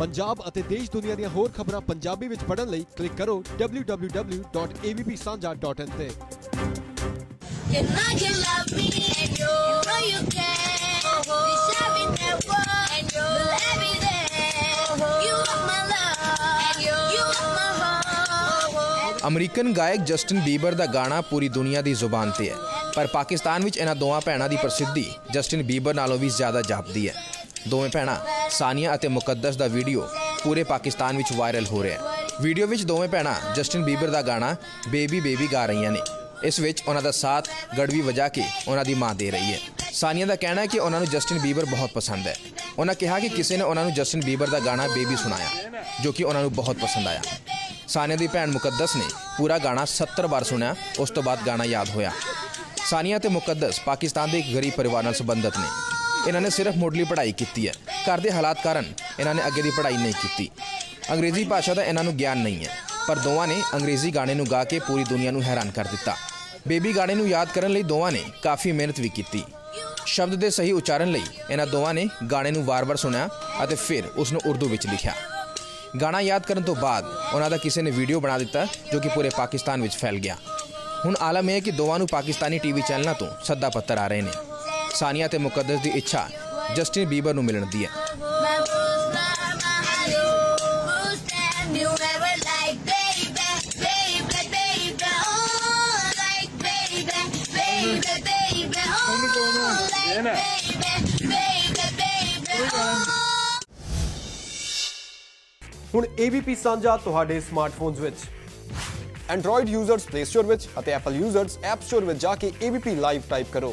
ਪੰਜਾਬ ਅਤੇ ਦੇਸ਼ ਦੁਨੀਆ ਦੀਆਂ ਹੋਰ ਖਬਰਾਂ ਪੰਜਾਬੀ ਵਿੱਚ ਪੜ੍ਹਨ ਲਈ ਕਲਿੱਕ ਕਰੋ www.avpsanja.in ਤੇ You know you love me, and you know you care. We shall be never, and you will be there. You are my love, and you, you are my heart. American ਗਾਇਕ Justin Bieber ਦਾ ਗਾਣਾ ਪੂਰੀ ਦੁਨੀਆ ਦੀ ਜ਼ੁਬਾਨ ਤੇ ਹੈ ਪਰ ਪਾਕਿਸਤਾਨ ਵਿੱਚ ਇਹਨਾਂ ਦੋਵਾਂ ਭੈਣਾਂ ਦੀ ਪ੍ਰਸਿੱਧੀ ਜਸਟਿਨ ਬੀਬਰ ਨਾਲੋਂ ਵੀ ਜ਼ਿਆਦਾ ਜਾਪਦੀ ਹੈ ਦੋਵੇਂ ਭੈਣਾਂ ਸਾਨੀਆ ਅਤੇ ਮੁਕੱਦਸ ਦਾ ਵੀਡੀਓ ਪੂਰੇ ਪਾਕਿਸਤਾਨ ਵਿੱਚ ਵਾਇਰਲ ਹੋ ਰਿਹਾ ਹੈ। ਵੀਡੀਓ ਵਿੱਚ ਦੋਵੇਂ ਭੈਣਾਂ ਜਸਟਿਨ ਬੀਬਰ ਦਾ ਗਾਣਾ ਬੇਬੀ ਬੇਬੀ ਗਾ ਰਹੀਆਂ ਨੇ। ਇਸ ਵਿੱਚ ਉਹਨਾਂ ਦਾ ਸਾਥ ਗੜਵੀ ਵਜਾ ਕੇ ਉਹਨਾਂ ਦੀ ਮਾਂ ਦੇ ਰਹੀ ਹੈ। ਸਾਨੀਆ ਦਾ ਕਹਿਣਾ ਹੈ ਕਿ ਉਹਨਾਂ ਨੂੰ ਜਸਟਿਨ ਬੀਬਰ ਬਹੁਤ ਪਸੰਦ ਹੈ। ਉਹਨਾਂ ਕਿਹਾ ਕਿ ਕਿਸੇ ਨੇ ਉਹਨਾਂ ਨੂੰ ਜਸਟਿਨ ਬੀਬਰ ਦਾ ਗਾਣਾ ਬੇਬੀ ਸੁਣਾਇਆ, ਜੋ ਕਿ ਉਹਨਾਂ ਨੂੰ ਬਹੁਤ ਪਸੰਦ ਆਇਆ। ਸਾਨੀਆ ਦੀ ਭੈਣ ਮੁਕੱਦਸ ਨੇ ਪੂਰਾ ਗਾਣਾ 70 ਵਾਰ ਸੁਣਿਆ, ਉਸ ਤੋਂ ਬਾਅਦ ਗਾਣਾ ਯਾਦ ਹੋਇਆ। ਸਾਨੀਆ ਤੇ ਮੁਕੱਦਸ ਪਾਕਿਸਤਾਨ ਦੇ ਇੱਕ ਗਰੀਬ ਪਰਿਵਾਰ ਨਾਲ ਸੰਬੰਧਿਤ ਨੇ। ਇਹਨਾਂ ਨੇ ਸਿਰਫ ਮੁੱਢਲੀ ਪੜ੍ਹਾਈ ਕੀਤੀ ਹੈ। ਘਰ ਦੇ ਹਾਲਾਤ ਕਾਰਨ ਇਹਨਾਂ ਨੇ ਅੱਗੇ ਦੀ ਪੜ੍ਹਾਈ ਨਹੀਂ ਕੀਤੀ। ਅੰਗਰੇਜ਼ੀ ਭਾਸ਼ਾ ਦਾ ਇਹਨਾਂ ਨੂੰ ਗਿਆਨ ਨਹੀਂ ਹੈ, ਪਰ ਦੋਵਾਂ ਨੇ ਅੰਗਰੇਜ਼ੀ ਗਾਣੇ ਨੂੰ ਗਾ ਕੇ ਪੂਰੀ ਦੁਨੀਆ ਨੂੰ ਹੈਰਾਨ ਕਰ ਦਿੱਤਾ। ਬੇਬੀ ਗਾਣੇ ਨੂੰ ਯਾਦ ਕਰਨ ਲਈ ਦੋਵਾਂ ਨੇ ਕਾਫੀ ਮਿਹਨਤ ਵੀ ਕੀਤੀ। ਸ਼ਬਦ ਦੇ ਸਹੀ ਉਚਾਰਨ ਲਈ ਇਹਨਾਂ ਦੋਵਾਂ ਨੇ ਗਾਣੇ ਨੂੰ ਵਾਰ-ਵਾਰ ਸੁਣਿਆ ਅਤੇ ਫਿਰ ਉਸ ਨੂੰ ਉਰਦੂ ਵਿੱਚ ਲਿਖਿਆ। ਗਾਣਾ ਯਾਦ ਕਰਨ ਤੋਂ ਬਾਅਦ ਉਹਨਾਂ ਦਾ ਕਿਸੇ ਨੇ ਵੀਡੀਓ ਬਣਾ ਦਿੱਤਾ, ਜੋ ਕਿ ਪੂਰੇ ਪਾਕਿਸਤਾਨ ਵਿੱਚ ਫੈਲ ਗਿਆ। ਹੁਣ ਆਲਮ ਇਹ ਹੈ ਕਿ ਦੋਵਾਂ ਨੂੰ ਪਾਕਿਸਤਾਨੀ ਟੀਵੀ ਚੈਨਲਾਂ ਤੋਂ ਸੱਦਾ ਪੱਤਰ ਆ ਰਹੇ ਨੇ। ਸਾਨੀਆ ਤੇ ਮੁਕੱਦਸ ਦੀ ਇੱਛਾ ਜਸਟਿਨ ਬੀਬਰ ਨੂੰ ਮਿਲਣ ਦੀ ਹੈ oh, oh, oh. ਹੁਣ AVP ਸਾਂਝਾ ਤੁਹਾਡੇ ਸਮਾਰਟਫੋਨਸ ਵਿੱਚ Android ਯੂਜ਼ਰਸ Play Store ਵਿੱਚ ਅਤੇ Apple ਯੂਜ਼ਰਸ App Store ਵਿੱਚ ਜਾ ਕੇ AVP ਲਾਈਵ ਟਾਈਪ ਕਰੋ